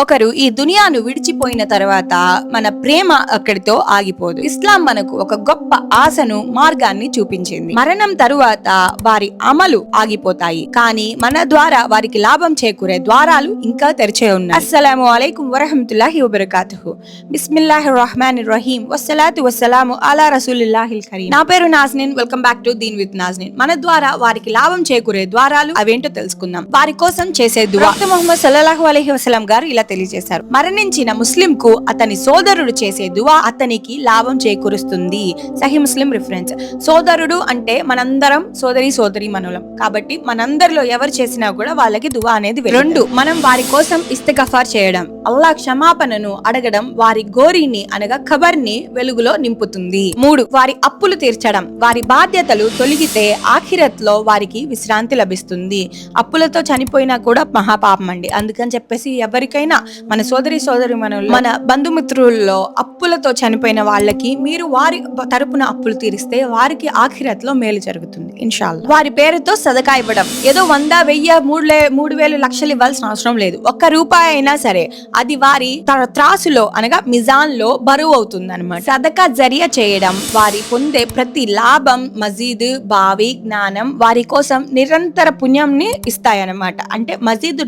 ఒకరు ఈ దునియాను విడిచిపోయిన తర్వాత మన ప్రేమ అక్కడితో ఆగిపోదు. ఇస్లాం మనకు ఒక గొప్ప ఆశను మార్గాన్ని చూపించింది. మరణం తరువాత వారి అమలు ఆగిపోతాయి. కానీ మన ద్వారా వారికి లాభం చేకూరే ద్వారాలు ఇంకా తెరిచే ఉన్నాయి. అస్సలాము అలైకుం వరహమతుల్లాహి వబర్కాతుహు. బిస్మిల్లాహి రహమాన్ రహీం వస్సలాతు వస్సలాము అలా రసూలుల్లాహిల్ కరీం. నా పేరు Nazneen. Welcome back to Deen with Nazneen. మన ద్వారా వారికి లాభం చేకూరే ద్వారాలు అవేంటో తెలుసుకుందాం. వారి కోసం చేసే దువా. ప్రవక్త ముహమ్మద్ సల్లల్లాహు అలైహి గారు ఇలా తెలియజేశారు. మరణించిన ముస్లిం కు అతని సోదరుడు చేసే దువా అతనికి లాభం చేకూరుస్తుంది. సహి ముస్లిం రిఫరెన్స్. సోదరుడు అంటే మనందరం సోదరి సోదరి మనులం. కాబట్టి మనందరిలో ఎవరు చేసినా కూడా వాళ్ళకి దువా అనేది రెండు మనం వారి కోసం ఇస్తగఫార్ చేయడం. అల్లా క్షమాపణను అడగడం వారి గోరీని అనగా ఖబర్ని వెలుగులో నింపుతుంది. మూడు వారి అప్పులు తీర్చడం. వారి బాధ్యతలు తొలగితే ఆఖిరత్లో వారికి విశ్రాంతి లభిస్తుంది. అప్పులతో చనిపోయినా కూడా మహాపాపం అండి. అందుకని చెప్పేసి ఎవరికైనా మన సోదరి సోదరి మన మన బంధుమిత్రుల్లో అప్పులతో చనిపోయిన వాళ్ళకి మీరు వారి తరపున అప్పులు తీరిస్తే వారికి ఆఖిరత్లో మేలు జరుగుతుంది. ఇన్షాల్లా. వారి పేరుతో సదకా ఇవ్వడం. ఏదో వంద వెయ్యి మూడు లే- మూడు వేలు లక్షలు ఇవ్వాల్సిన అవసరం లేదు. ఒక్క రూపాయి అయినా సరే అది వారి త్రాసులో అనగా మిజాన్లో బరువు అవుతుంది అనమాట సదకా జరియా చేయడం వారి పొందే ప్రతి లాభం మజీద్ బావి జ్ఞానం వారి కోసం నిరంతర పుణ్యంని ఇస్తాయన్నమాట. అంటే మజీద్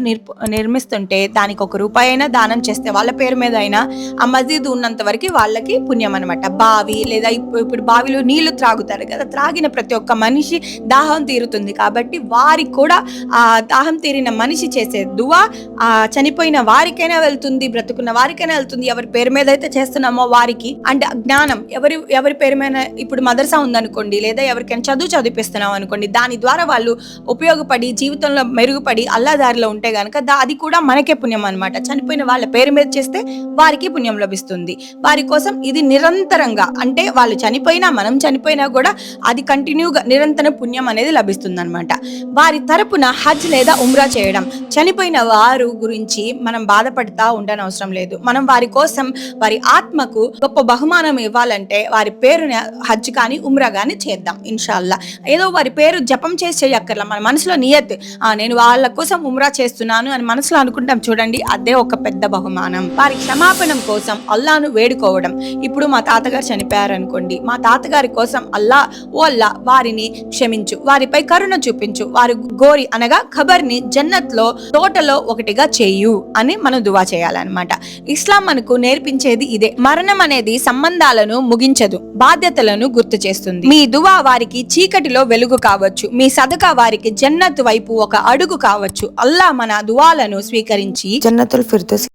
నిర్మిస్తుంటే దానికి ఒక రూపాయి అయినా దానం చేస్తే వాళ్ళ పేరు మీద అయినా ఆ మసీదు ఉన్నంత వరకు వాళ్ళకి పుణ్యం అనమాట బావి లేదా ఇప్పుడు బావిలో నీళ్ళు త్రాగుతారు కదా త్రాగిన ప్రతి ఒక్క మనిషి దాహం తీరుతుంది కాబట్టి వారికి కూడా ఆ దాహం తీరిన మనిషి చేసే దువా ఆ చనిపోయిన వారికైనా వెళ్తుంది బ్రతుకున్న వారికైనా వెళ్తుంది. ఎవరి పేరు మీద అయితే చేస్తున్నామో వారికి. అంటే జ్ఞానం ఎవరి ఎవరి పేరు మీద ఇప్పుడు మదర్సా ఉందనుకోండి లేదా ఎవరికైనా చదువు చదివిస్తున్నాం అనుకోండి దాని ద్వారా వాళ్ళు ఉపయోగపడి జీవితంలో మెరుగుపడి అల్లాదారిలో ఉంటే గనక దా- అది కూడా మనకే పుణ్యం అనమాట చనిపోయిన వాళ్ళ పేరు మీద చేస్తే వారికి పుణ్యం లభిస్తుంది. వారి కోసం ఇది నిరంతరంగా అంటే వాళ్ళు చనిపోయినా మనం చనిపోయినా కూడా అది కంటిన్యూగా నిరంతర పుణ్యం అనేది లభిస్తుంది అనమాట వారి తరపున హజ్ లేదా ఉమ్రా చేయడం. చనిపోయిన వారు గురించి మనం బాధపడతాం ఉండనవసరం లేదు. మనం వారి కోసం వారి ఆత్మకు గొప్ప బహుమానం ఇవ్వాలంటే వారి పేరుని హజ్ కానీ ఉమ్రా కానీ చేద్దాం ఇన్షాల్లా. ఏదో వారి పేరు జపం చేసి చేయక్కర్లా మన మనసులో నియత్ నేను వాళ్ళ కోసం ఉమ్రా చేస్తున్నాను అని మనసులో అనుకుంటాం చూడండి అదే ఒక పెద్ద బహుమానం. వారి క్షమాపణం కోసం అల్లాను వేడుకోవడం. ఇప్పుడు మా తాతగారు చనిపోయారు అనుకోండి మా తాతగారి కోసం అల్లా ఓ అల్లా వారిని క్షమించు వారిపై కరుణ చూపించు వారి గోరి అనగా ఖబర్ని జన్నత్లో తోటలో ఒకటిగా చేయు అని మనం దువా చేయాలన్నమాట. ఇస్లాం మనకు నేర్పించేది ఇదే. మరణం అనేది సంబంధాలను ముగించదు బాధ్యతలను గుర్తు చేస్తుంది. మీ దువా వారికి చీకటిలో వెలుగు కావచ్చు. మీ సదక వారికి జన్నత్ వైపు ఒక అడుగు కావచ్చు. అల్లా మన దువాలను స్వీకరించి జన్నతుల్ ఫిర్దోస్